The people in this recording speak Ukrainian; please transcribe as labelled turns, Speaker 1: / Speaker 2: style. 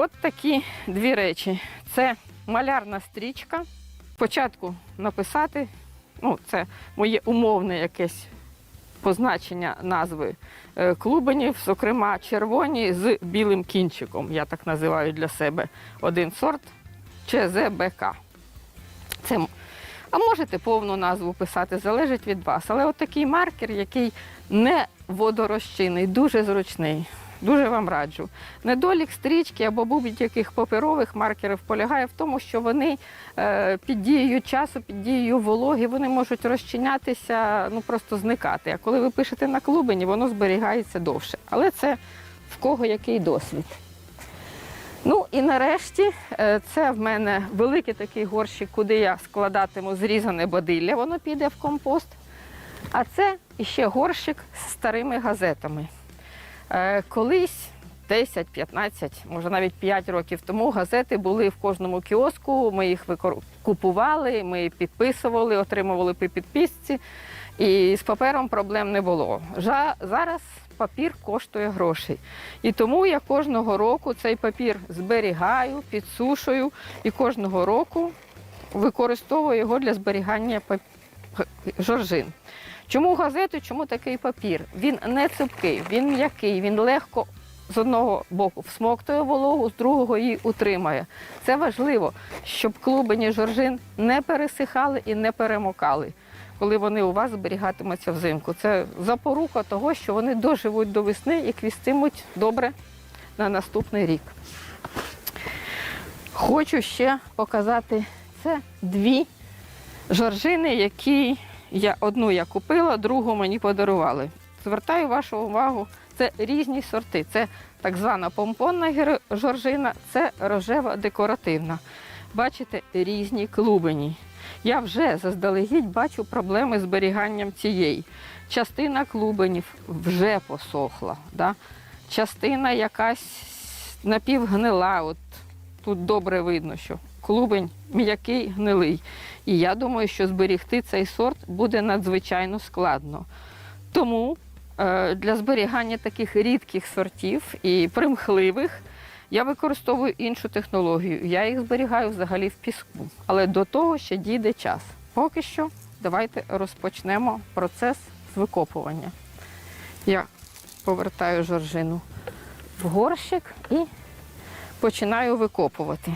Speaker 1: от такі дві речі. Це малярна стрічка. Спочатку написати, ну, це моє умовне якесь позначення назви е, клубенів, зокрема червоні з білим кінчиком. Я так називаю для себе один сорт ЧЗБК. Це, а можете повну назву писати, залежить від вас. Але от такий маркер, який не водорозчинний, дуже зручний. Дуже вам раджу. Недолік стрічки або будь-яких паперових маркерів полягає в тому, що вони е, під дією часу, під дією вологи, вони можуть розчинятися, ну просто зникати. А коли ви пишете на клубені, воно зберігається довше. Але це в кого який досвід. Ну і нарешті е, це в мене великий такий горщик, куди я складатиму зрізане бадилля, воно піде в компост. А це іще горщик з старими газетами. Е, Колись 10-15, може навіть 5 років тому газети були в кожному кіоску. Ми їх купували, ми підписували, отримували по підписці. І з папером проблем не було. Жа- Зараз папір коштує грошей. І тому я кожного року цей папір зберігаю, підсушую і кожного року використовую його для зберігання жоржин. Чому газети, чому такий папір? Він не цупкий, він м'який, він легко з одного боку всмоктує вологу, з другого її утримає. Це важливо, щоб клубені жоржин не пересихали і не перемокали, коли вони у вас зберігатимуться взимку. Це запорука того, що вони доживуть до весни і квістимуть добре на наступний рік. Хочу ще показати це дві жоржини, які я одну я купила, другу мені подарували. Звертаю вашу увагу, це різні сорти. Це так звана помпонна жоржина, це рожева декоративна. Бачите, різні клубені. Я вже заздалегідь бачу проблеми з зберіганням цієї. Частина клубенів вже посохла. Да? Частина якась напівгнила. От тут добре видно, що клубень м'який, гнилий. І я думаю, що зберігти цей сорт буде надзвичайно складно. Тому е, для зберігання таких рідких сортів і примхливих я використовую іншу технологію. Я їх зберігаю взагалі в піску. Але до того ще дійде час. Поки що давайте розпочнемо процес з викопування. Я повертаю жоржину в горщик і починаю викопувати.